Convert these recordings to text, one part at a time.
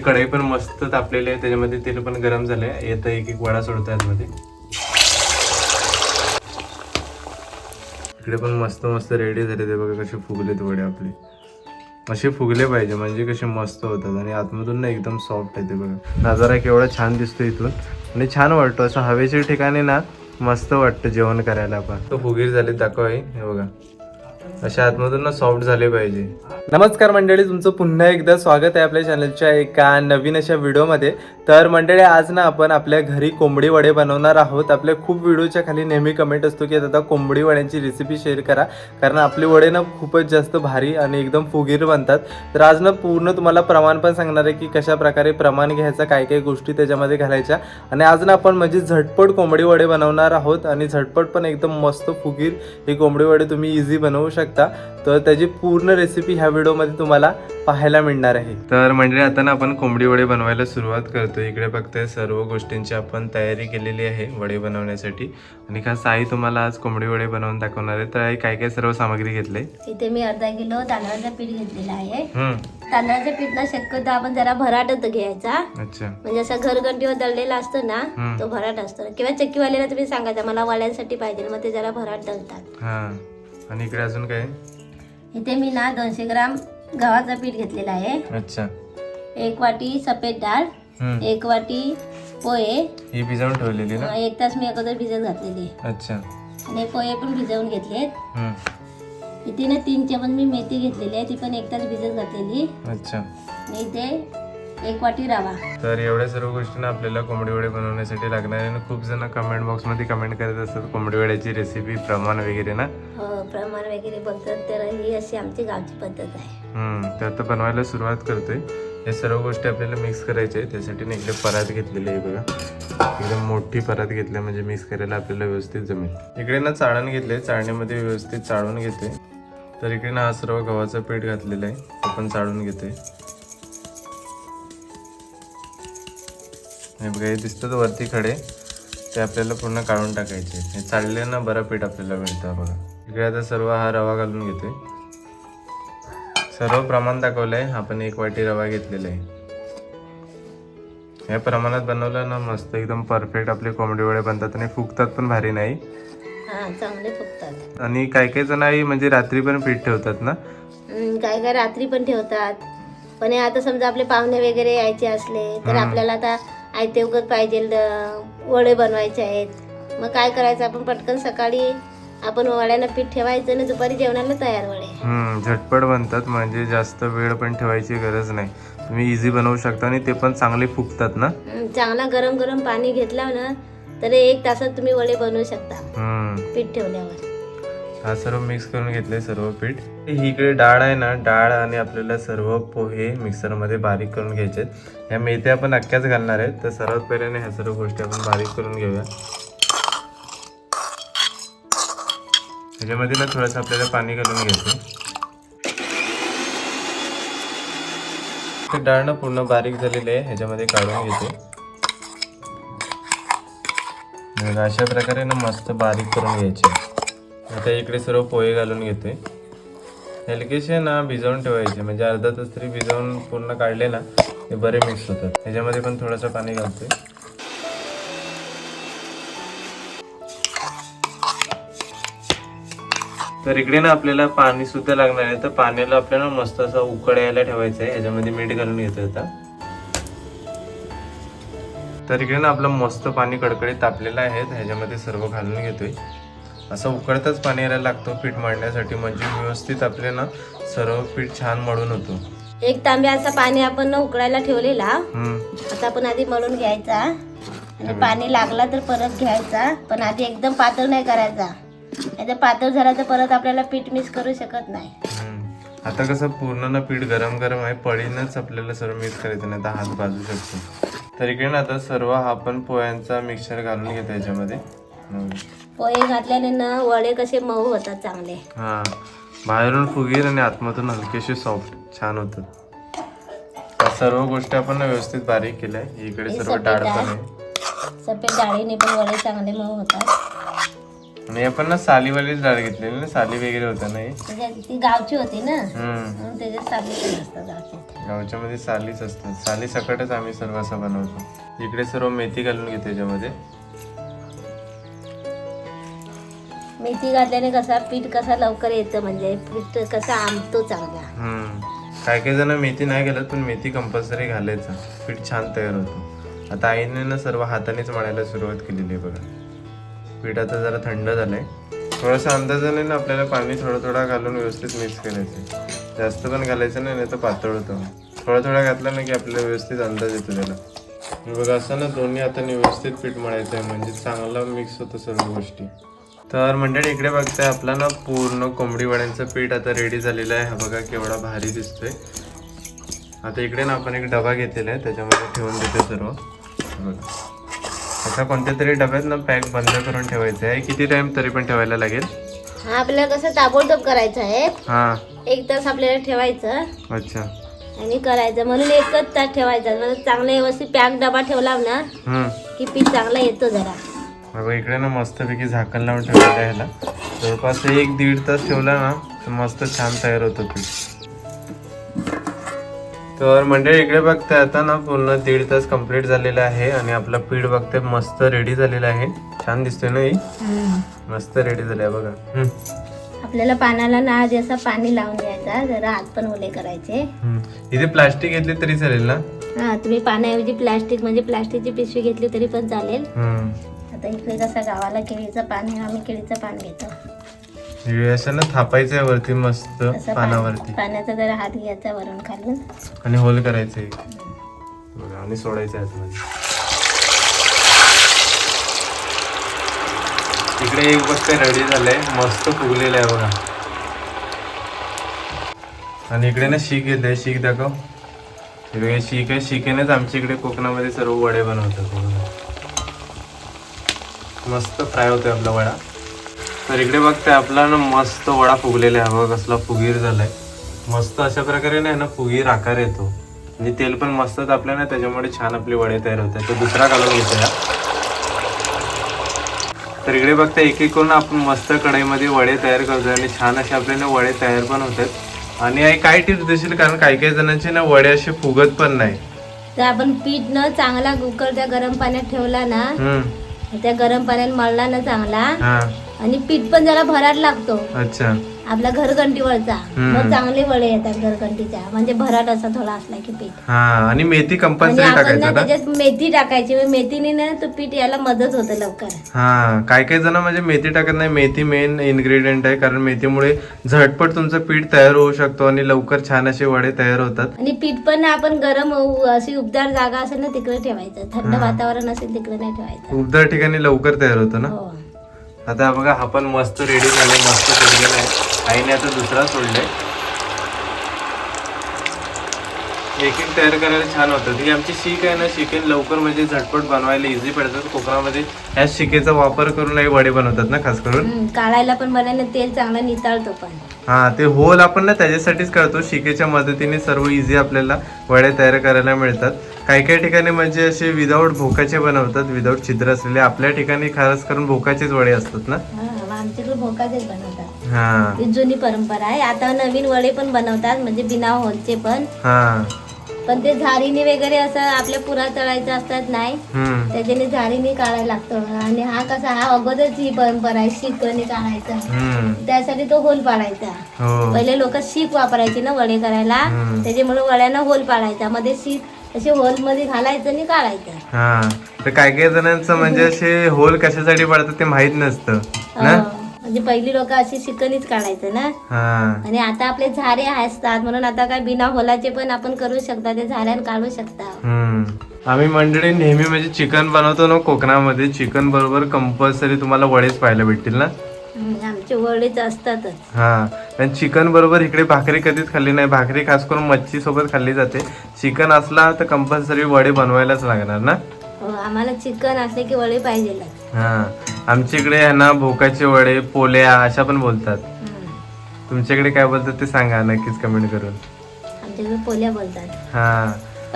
कढई पण मस्त तापलेली आहे त्याच्यामध्ये तेल पण गरम झालंय. येतं एक एक वडा सोडतो आतमध्ये. इकडे पण मस्त मस्त रेडी झाले ते बघा कसे फुगलेत वडे आपले. असे फुगले पाहिजे म्हणजे कसे मस्त होतात. आणि आतमधून ना एकदम सॉफ्ट आहे ते बघा. नजारा केवढा छान दिसतो इथून. आणि छान वाटतो. असं हवेच्या ठिकाणी ना मस्त वाटतं जेवण करायला आपण तो फुगीर झाले दाखव आहे हे बघा. अशा आतमधून ना सॉफ्ट झाले पाहिजे. नमस्कार मंडळी तुमचं पुन्हा एकदा स्वागत आहे आपल्या चॅनलच्या एका नवीन अशा व्हिडिओमध्ये तर मंडळी आज ना आपण आपल्या घरी कोंबडी वडे बनवणार आहोत. आपल्या खूप व्हिडिओच्या खाली नेहमी कमेंट असतो की आता कोंबडी वड्यांची रेसिपी शेअर करा. कारण आपले वडे ना खूपच जास्त भारी आणि एकदम फुगीर बनतात. तर आज ना पूर्ण तुम्हाला प्रमाण पण सांगणार आहे की कशा प्रकारे प्रमाण घ्यायचं काय काय गोष्टी त्याच्यामध्ये घालायच्या. आणि आज ना आपण म्हणजे झटपट कोंबडी वडे बनवणार आहोत आणि झटपट पण एकदम मस्त फुगीर हे कोंबडी वडे तुम्ही इझी बनवू शकता. तर त्याची पूर्ण रेसिपी ह्या व्हिडिओमध्ये तुम्हाला पाहायला मिळणार आहे. तर म्हणजे आता ना आपण कोंबडी वडे बनवायला सुरुवात करतो इकडे बघताय सर्व गोष्टींची आपण तयारी केलेली आहे वडे बनवण्यासाठी. आणि खास आई तुम्हाला आज कोंबडी वडे बनवून दाखवणार आहे. तर आई काय काय सर्व सामग्री घेतले? इथे मी अर्धा किलो तांदळाचं पीठ घेतलेलं आहे. हम्म. तांदळाचं पीठ ना शक्यतो आपण जरा भराटच घ्यायचा. अच्छा. म्हणजे असं घरगंटीवर दळलेला असतो ना. तो भराट असतो. किंवा चक्कीवाल्याला तुम्ही सांगायचा मला वड्यांसाठी पाहिजे. मग ते जरा भराट दळतात. हा. आणि इकडे अजून काय? इथे मी ना दोनशे ग्राम गव्हाचं पीठ घेतलेलं आहे. अच्छा. एक वाटी सफेद डाळ एक वाटी पोहे. ही भिजवून ठेवलेली ना? एक तास मी अगोदर भिजत घातलेली अच्छा. आणि पोहे पण भिजवून घेतलेत. इथे ना तीन चमच मी मेथी घेतलेली आहे ती पण एक तास भिजत घातलेली. अच्छा. आणि इथे एक वाटी रवा. तर एवढ्या सर्व गोष्टी ना आपल्याला कोंबडी वडे बनवण्यासाठी लागणार आहे. आणि खूप जण कमेंट बॉक्समध्ये कमेंट करत असतात कोंबडी वड्याची रेसिपी प्रमाण वगैरे ना? हो. प्रमाण वगैरे बघतात तर ही अशी आमची गावची पद्धत आहे. हम्म, आता बनवायला सुरुवात करतोय. हे सर्व गोष्टी आपल्याला मिक्स करायच्या आहे त्यासाठी ना इकडे परात घेतलेली आहे बघा. एकदम मोठी परात घेतली म्हणजे मिक्स करायला आपल्याला व्यवस्थित जमेल. इकडे ना चाळण घेतले चाळणीमध्ये व्यवस्थित चाळून घेते तर इकडे ना हा सर्व गव्हाचं पीठ घातलेलं आहे. ते पण चाळून घेते हे बघा हे दिसतात वरती खडे. ते आपल्याला पूर्ण काढून टाकायचे हे चालले ना बरं पीठ आपल्याला मिळतं बघा. इकडे आता सर्व हा रवा घालून घेतोय. सर्व प्रमाण दाखवलंय. आपण एक वाटी रवा घेतलेला आहे. या प्रमाणात बनवलं ना मस्त एकदम परफेक्ट आपले कोंबडी वडे बनतात आणि फुगतात पण भारी नाही. हा चांगले फुगतात. आणि काही काही जण आई म्हणजे रात्री पण पीठ ठेवतात ना? काय काय रात्री पण ठेवतात. पण आता समजा आपले पाहुणे वगैरे यायचे असले तर आपल्याला आता आयते उगत पाहिजे वडे बनवायचे आहेत. मग काय करायचं आपण पटकन सकाळी आपण वड्यांना पीठ ठेवायचं आणि दुपारी जेवणाला तयार वडे. हम्म झटपट बनतात म्हणजे जास्त वेळ पण ठेवायची गरज नाही. तुम्ही इझी बनवू शकता आणि ते पण चांगले फुगतात ना? हम्म, चांगला गरम गरम पाणी घेतलं ना तर एक तासात तुम्ही वडे बनवू शकता. हम्म. पीठ ठेवल्यावर. हा सर्व मिक्स करून घेतले सर्व पीठ. ही इकडे डाळ आहे ना डाळ आणि आपल्याला सर्व पोहे मिक्सरमध्ये बारीक करून घ्यायचे ह्या मेथ्या आपण अख्ख्याच घालणार आहेत तर सर्वात पहिले ना ह्या सर्व गोष्टी आपण बारीक करून घेऊया. ह्याच्यामध्ये ना थोडंसं आपल्याला पाणी घालून घ्यायचं. ते डाळ ना पूर्ण बारीक झालेली आहे ह्याच्यामध्ये काढून घेते. मग अशा प्रकारे ना मस्त बारीक करून घ्यायचे. आता इकडे सर्व पोहे घालून घेते हलकेसे ना भिजवून ठेवायचे म्हणजे अर्धा तास तरी भिजवून पूर्ण काढले ना ते बरे मिक्स होतात. ह्याच्यामध्ये पण थोडंसं पाणी घालते तर इकडे ना आपल्याला पाणी सुद्धा लागणार आहे. तर पाण्याला आपल्याला मस्त असं उकळ यायला ठेवायचं आहे. ह्याच्यामध्ये मीठ घालून घेतोय आता. तर इकडे ना आपलं मस्त पाणी कडकडीत तापलेलं आहे. ह्याच्यामध्ये सर्व घालून घेतोय. असं उकडतच पाणी यायला लागतो पीठ मळण्यासाठी. म्हणजे व्यवस्थित आपले ना सर्व पीठ छान मळून होतो. एक तांब्याचं पाणी आपण ना उकळायला ठेवलेला. आता आपण आधी मळून घ्यायचा. आणि पाणी लागला तर परत घ्यायचा. पण आधी एकदम पातळ नाही करायचा. नाही पातळ झाला तर परत आपल्याला पीठ मिक्स करू शकत नाही. आता कसं पूर्ण ना पीठ गरम गरम आहे पळीनच आपल्याला सर्व मिक्स करायचं नाही तर हात बाजू शकतो तर इकडे ना आता सर्व हा आपण पोह्यांचा मिक्सर घालून घेतो याच्यामध्ये. पोहे घातल्याने ना वडे कसे मऊ होतात चांगले हा बाहेरून फुगीर आणि आतमधून हलकेसे सॉफ्ट छान होतात सर्व गोष्टी आपण व्यवस्थित बारीक केल्या. इकडे सर्व डाळ. पण आहे सफेद डाळीने पण वडे चांगले मऊ होतात आणि आपण ना सालीवालीच डाळ घेतलेली ना साली वगैरे होत्या नाही. त्याच्यात ती गावची होती ना? हम्म. म्हणून त्याच्यात साली पण असतात गावची. गावच्या मध्ये सालीच असतात. साली सकटच आम्ही सर्व असं बनवतो. इकडे सर्व मेथी घालून घेतो त्याच्यामध्ये. मेथी घातल्याने कसा पीठ कसा लवकर येतं म्हणजे पीठ कसा आमतो चांगला. हम्म. काही काही जण मेथी नाही घालत पण मेथी कंपल्सरी घालायचं. पीठ छान तयार होतं. आता आईने ना सर्व हातानेच मळायला सुरुवात केलेली आहे बघा. पीठ आता जरा थंड झालंय. थोडंसं अंदाजाने ना आपल्याला पाणी थोडं थोडं घालून व्यवस्थित मिक्स करायचं. जास्त पण घालायचं नाही नाही तर पातळ होतं. थोडं थोडं घातलं ना की आपल्याला व्यवस्थित अंदाज येतो त्याला. बघा असं ना दोन्ही हाताने व्यवस्थित पीठ मळायचं आहे म्हणजे चांगला मिक्स होतं सर्व गोष्टी. तर मंडळी इकडे बघताय आपला ना पूर्ण कोंबडी वड्यांचं पीठ आता रेडी झालेलं आहे. हा बघा केवढा भारी दिसतोय. आता इकडे ना आपण एक डबा घेतलेला आहे त्याच्यामध्ये ठेवून देतो सर्व. बघा. असा कोणत्या तरी डब्यात ना पॅक बंद करून ठेवायचं आहे. किती टाइम तरी पण ठेवायला लागेल? हा आपल्याला कसं ताबडतोब करायचं आहे. हा. एक तास आपल्याला ठेवायचं. अच्छा. आणि करायचं. म्हणून एकच तास ठेवायचा. म्हणजे चांगला व्यवस्थित पॅक डबा ठेवला ना हम्म. की पीठ चांगला येतो जरा. बघा इकडे ना मस्तपैकी झाकण लावून ठेवलेलं आहे ह्याला. जवळपास एक दीड तास ठेवला ना तर मस्त छान तयार होतं पीठ. तर मंडळी इकडे बघताय आता ना पूर्ण दीड तास कंप्लीट झालेला आहे आणि आपलं पीठ बघते मस्त रेडी झालेलं आहे. छान दिसतोय ना ही? मस्त रेडी झालं आहे बघा. आपल्याला पानाला ना आधी असं पाणी लावून द्यायचा जरा हात पण ओले करायचे. इथे प्लास्टिक घेतली तरी चालेल ना? हा तुम्ही पाण्याऐवजी प्लास्टिक म्हणजे प्लास्टिकची पिशवी घेतली तरी पण चालेल. आता इकडे कसं गावाला केळीचं पाणी आम्ही केळीचं पान घेतो. असं ना थापायचं आहे वरती मस्त असं पानावरती. पान- पाण्याचा जरा हात घ्यायचा वरून खालून. आणि होल करायचं आहे बघा आणि सोडायचं आहे आतमध्ये. इकडे एक बघते रेडी झालंय. मस्त फुगलेलं आहे बघा. आणि इकडे ना शीक येत आहे शीक दाखव हे बघा, शीक आहे शिकेनेच आमच्या इकडे कोकणामध्ये सर्व वडे बनवतात बघा. मस्त फ्राय होतोय आपला वडा. तर इकडे बघते आपला ना मस्त वडा फुगलेला आहे. बघा कसला फुगीर झालाय. मस्त अशा प्रकारे नाही ना फुगीर आकार येतो. म्हणजे तेल पण मस्त तापलं ना त्याच्यामुळे छान आपले वडे तयार होतात. तर दुसरा काढून घेतो या तर इकडे बघता एक एक करून आपण मस्त कढईमध्ये वडे तयार करतोय आणि छान असे आपल्याला वडे तयार पण होतात. आणि आई काय टिप्स देशील? कारण काही काही जणांचे ना वडे असे फुगत पण नाही. तर आपण पीठ न चांगला उकळत्या गरम पाण्यात ठेवला ना त्या गरम पाण्यात मळला ना चांगला आणि पीठ पण जरा भराट लागतो. अच्छा. आपला घरघंटीवरचा. मग चांगले वडे येतात घरघंटीच्या म्हणजे भराट असा थोडा असला की पीठ. हा आणि मेथी आणि कंपल्सरी आपण ना टाकायचं ना? त्याच्यात मेथी टाकायची. मग मेथीने ना तो पीठ यायला मदत होते लवकर. हा काही काही जण म्हणजे मेथी टाकत नाही. मेथी मेन इन्ग्रेडियंट आहे. कारण मेथीमुळे झटपट तुमचं पीठ तयार होऊ शकतो आणि लवकर छान असे वडे तयार होतात. आणि पीठ पण ना आपण गरम उ- अशी उबदार जागा असेल ना तिकडे ठेवायचं. थंड. वातावरण असेल तिकडे नाही ठेवायचं. उबदार ठिकाणी लवकर तयार होतं ना? हो. आता बघा हा पण मस्त रेडी झालाय मस्त शिजलेला आहे आईने आता दुसरा सोडलाय. एक एक तयार करायला छान होतं ही आमची शीक आहे ना शिकेन लवकर म्हणजे झटपट बनवायला इझी पडतात कोकणामध्ये ह्या शिकेचा वापर करून आई वडे बनवतात ना खास करून. काढायला पण बनायला तेल चांगलं निताळतो पण. हा ते होल आपण ना त्याच्यासाठीच करतो. शिकेच्या मदतीने सर्व इझी आपल्याला वडे तयार करायला मिळतात. काही काही ठिकाणी म्हणजे असे विदाऊट भोकाचे बनवतात विदाऊट छिद्र असलेले. आपल्या ठिकाणी खास करून भोकाचेच वडे असतात ना? हा, आमच्याकडे भोकाचेच बनवतात. हा. ही जुनी परंपरा आहे. आता नवीन वडे पण बनवतात म्हणजे बिना होलचे पण. हा. पण ते झारीने वगैरे असं आपल्या पुरा तळायचं असतात नाही हम्म. त्याच्याने झारीने काढायला लागतं. आणि हा कसा हा अगोदरच ही परंपरा आहे शिकवणी काढायचा. हम्म. त्यासाठी तो होल पाडायचा. हो. पहिले लोक शीक वापरायची ना वडे करायला. हम्म. त्याच्यामुळे वड्यांना होल पाडायचा. मध्ये शीक असे होलमध्ये घालायचं आणि काढायचं. हा तर काही काही जणांचं म्हणजे असे होल कशासाठी पडतात ते माहीत नसतं ना? हो. म्हणजे पहिली लोक अशी शिकणीच काढायचं ना? हा. आणि आता आपले झारे असतात म्हणून आता काय बिना होलाचे पण आपण करू शकता ते झाऱ्यान काढू शकता. हम्म. आम्ही मंडळी नेहमी म्हणजे चिकन बनवतो ना कोकणामध्ये चिकन बरोबर कंपल्सरी तुम्हाला वडेच पाहायला भेटतील ना? हम्म, आमचे वडेच असतातच. हा. आणि चिकन बरोबर इकडे भाकरी कधीच खाल्ली नाही. भाकरी खास करून मच्छी सोबत खाल्ली जाते. चिकन असला तर कंपल्सरी वडे बनवायलाच लागणार ना? हो आम्हाला चिकन असले की वडे पाहिजे हा. आमच्या इकडे ना भोकाचे वडे पोल्या अशा पण बोलतात. तुमच्याकडे काय बोलतात ते सांगा नक्कीच कमेंट करून. आमच्याकडे पोल्या बोलतात. हा.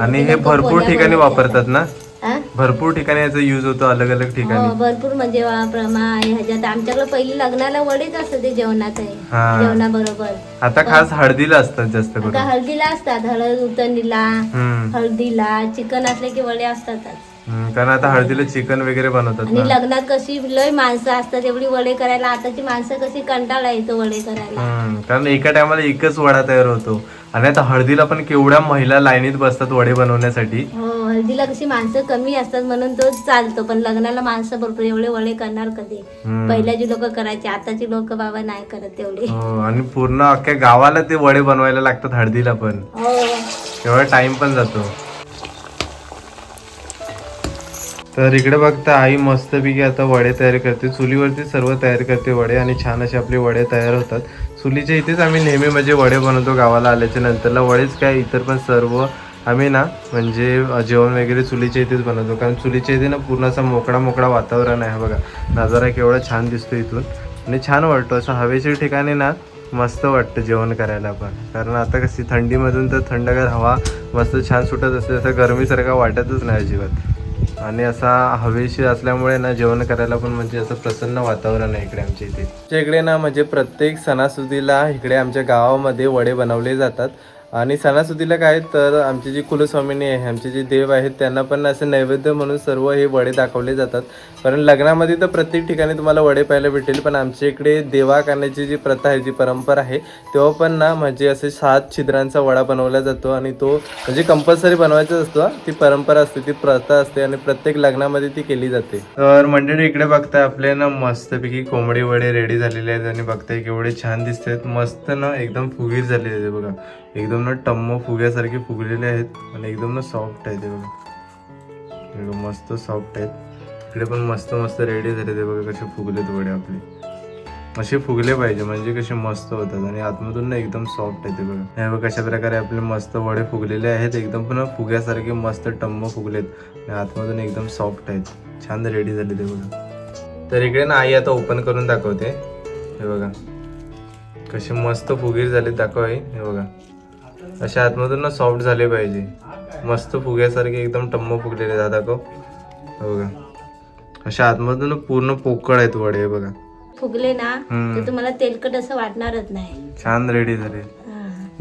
आणि हे भरपूर ठिकाणी वापरतात ना? हा? भरपूर ठिकाणी याचा युज होतो अलग अलग हो ठिकाणी भरपूर म्हणजे वा- प्रमा ह्याच्यात आमच्याकडे पहिले लग्नाला वडेच असतं ते जेवणात हा. जेवणाबरोबर. आता खास हळदीला असतात जास्त करून. हळदीला असतात हळद उतरणीला हम्म. हळदीला चिकन असले की वडे असतातच. हम्म, कारण आता हळदीला चिकन वगैरे बनवतात आणि ना. लग्नात कशी लय माणसं असतात एवढी वडे करायला आताची माणसं कशी कंटाळा येतो वडे करायला. हम्म, कारण एका टायमाला एकच वडा तयार होतो. आणि आता हळदीला पण केवढ्या महिला लाईनीत बसतात वडे बनवण्यासाठी. हो. हळदीला कशी माणसं कमी असतात म्हणून तो चालतो पण लग्नाला माणसं भरपूर एवढे वडे करणार कधी? हम्म. पहिल्याची लोक करायचे आताची लोक बाबा नाही करत तेवढे. हो आणि पूर्ण अख्ख्या गावाला ते वडे बनवायला लागतात हळदीला पण. हो. तेवढा टाइम पण जातो. तर इकडे बघता आई मस्तपैकी आता वडे तयार करते. चुलीवरती सर्व तयार करते वडे आणि छान असे आपले वडे तयार होतात. चुलीच्या इथेच आम्ही नेहमी म्हणजे वडे बनवतो गावाला आल्याच्या नंतरला. वडेच काय इतर पण सर्व आम्ही ना म्हणजे जेवण वगैरे चुलीच्या इथेच बनवतो. कारण चुलीच्या इथे ना पूर्ण असा मोकळा मोकळा वातावरण आहे बघा. नजारा केवढा छान दिसतो इथून. आणि छान वाटतो. असं हवेच्या ठिकाणी ना मस्त वाटतं जेवण करायला पण. कारण आता कशी थंडीमधून तर थंडगार हवा मस्त छान सुटत असते. असं गरमीसारखा वाटतच नाही अजिबात. आणि असा हवेशीर असल्यामुळे ना जेवण करायला पण म्हणजे असं प्रसन्न वातावरण आहे इकडे आमच्या इथे. आमच्या इकडे ना म्हणजे प्रत्येक सणासुदीला इकडे आमच्या गावामध्ये वडे बनवले जातात. आणि सणासुदीला काय तर आमची जी कुलस्वामिनी आहे आमचे जे देव आहेत त्यांना पण असे नैवेद्य म्हणून सर्व हे वडे दाखवले जातात. कारण लग्नामध्ये तर प्रत्येक ठिकाणी तुम्हाला वडे पाहायला भेटेल पण आमच्या इकडे देवा करण्याची जी प्रथा आहे जी परंपरा आहे तेव्हा पण ना म्हणजे असे सात छिद्रांचा वडा बनवला जातो आणि तो म्हणजे कंपल्सरी बनवायचा असतो ती परंपरा असते ती प्रथा असते आणि प्रत्येक लग्नामध्ये ती केली जाते. तर मंडळी इकडे बघताय आपले ना मस्तपैकी कोंबडी वडे रेडी झालेले आहेत आणि बघताय केवढे छान दिसत आहेत मस्त ना एकदम फुगीर झालेले आहेत बघा. एकदम ना टम्म फुग्यासारखे फुगलेले आहेत आणि एकदम ना सॉफ्ट आहे ते बघा. एकदम मस्त सॉफ्ट आहेत. इकडे पण मस्त मस्त रेडी झाले ते बघा कसे फुगलेत वडे आपले. असे फुगले पाहिजे म्हणजे कसे मस्त होतात आणि आतमधून ना एकदम सॉफ्ट आहे ते बघा. हे बघा कशा प्रकारे आपले मस्त वडे फुगलेले आहेत एकदम पण फुग्यासारखे मस्त टम्म फुगलेत आणि आतमधून एकदम सॉफ्ट आहेत. छान रेडी झाले ते बघा. तर इकडे ना आई आता ओपन करून दाखवते. हे बघा. कसे मस्त फुगीर झाले दाखव आई. हे बघा. असे आतमधून ना सॉफ्ट झाले पाहिजे. मस्त फुग्यासारखे एकदम टम्म फुगलेले दाखव हे बघा. अशा आतमधून पूर्ण पोकळ आहेत वडे बघा. फुगले ना. तर तुम्हाला तेलकट असं वाटणारच नाही. छान रेडी झाले.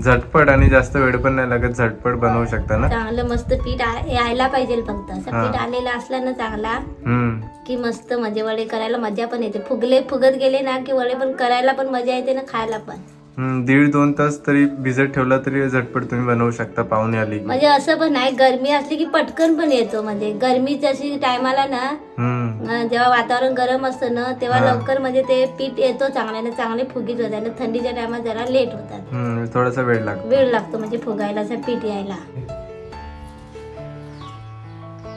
झटपट आणि जास्त वेळ पण नाही लागत झटपट बनवू शकता ना? चांगलं मस्त पीठ आ- यायला पाहिजे फक्त. असं हा. पीठ आलेलं असलं ना चांगला हम्म. की मस्त म्हणजे वडे करायला मजा पण येते. फुगले फुगत गेले ना की वडे पण करायला पण मजा येते ना खायला पण. दीड दोन तास तरी भिजत ठेवला तरी झटपट तुम्ही बनवू शकता पाहुणे आली की. म्हणजे असं पण नाही गरमी असली की पटकन पण येतो म्हणजे. गरमी जशी टायमाला ना हम्म. अं, जेव्हा वातावरण गरम असतं ना तेव्हा हा. लवकर म्हणजे ते पीठ येतो चांगल्याने चांगले फुगीत होते आणि थंडीच्या टायमात जरा लेट होतात. हम्म थोडासा वेळ लागतो. वेळ लागतो म्हणजे फुगायला असं पीठ यायला.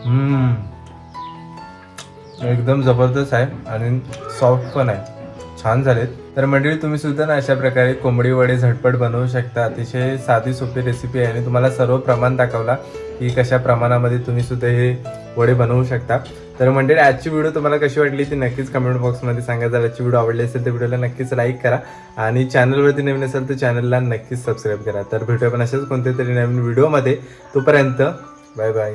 हम्म. एकदम जबरदस्त आहे आणि सॉफ्ट पण आहे. छान झालेत. तर मंडळी तुम्ही सुद्धा ना अशा प्रकारे कोंबडी वडे झटपट बनवू शकता. अतिशय साधी सोपी रेसिपी आहे आणि तुम्हाला सर्व प्रमाण दाखवला की कशा प्रमाणामध्ये तुम्ही सुद्धा हे वडे बनवू शकता. तर मंडळी आजची व्हिडिओ तुम्हाला कशी वाटली ती नक्कीच कमेंट बॉक्समध्ये सांगा. जर आजची व्हिडिओ आवडली असेल तर व्हिडिओला नक्कीच लाईक करा आणि चॅनलवरती नवीन असेल तर चॅनलला नक्कीच सबस्क्राईब करा. तर भेटूया पण अशाच कोणत्या तरी नवीन व्हिडिओमध्ये तोपर्यंत बाय बाय